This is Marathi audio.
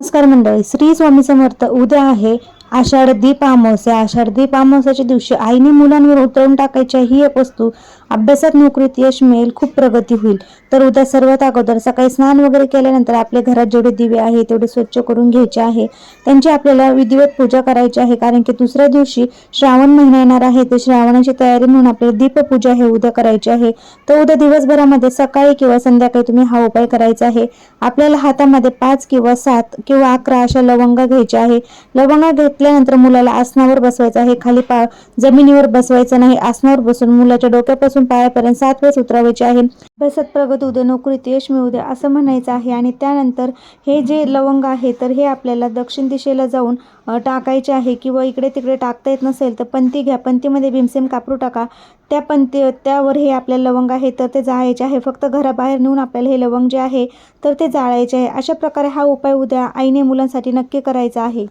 नमस्कार मंडळी श्री स्वामी समर्थ उद्या आहे आषाढ दीप अमावस्या आषाढ दीप अमावस्याच्या दिवशी आईने मुलांवर उतरवून टाकायच्या ही एक वस्तू अभ्यासात नोकरीत यश मिळेल खूप प्रगती होईल. तर उद्या सर्वात अगोदर सकाळी स्नान वगैरे केल्यानंतर आपल्या घरात जेवढे दिवे आहे तेवढे स्वच्छ करून घ्यायचे आहे. त्यांची आपल्याला विधिवत पूजा करायची आहे कारण की दुसऱ्या दिवशी श्रावण महिना येणार आहे ते श्रावणाची तयारी म्हणून आपल्याला दीपपूजा हे उद्या करायची आहे. तर उद्या दिवसभरामध्ये सकाळी किंवा संध्याकाळी तुम्ही हा उपाय करायचा आहे. आपल्याला हातामध्ये पाच किंवा सात किंवा अकरा अशा लवंगा घ्यायच्या आहे. लवंगा घेतल्यानंतर मुलाला आसनावर बसवायचं आहे. खाली पा जमिनीवर बसवायचं नाही. आसनावर बसून मुलाच्या डोक्यापासून पायापर्यंत सात वेळेस उतरवायचे आहे. अभ्यासात प्रगत उद्या नोकरीत यश मिळू द्या असं म्हणायचं आहे आणि त्यानंतर हे जे लवंग आहे तर हे आपल्याला दक्षिण दिशेला जाऊन टाकायचे आहे किंवा इकडे तिकडे टाकता येत नसेल तर पंती घ्या. पंतीमध्ये भीमसेम कापरू टाका. त्या पंती त्यावर हे आपल्या लवंग आहे तर ते जाळायचे आहे. फक्त घराबाहेर नेऊन आपल्याला हे लवंग जे आहे तर ते जाळायचे आहे. अशा प्रकारे हा उपाय उद्या आईने मुलांसाठी नक्की करायचा आहे.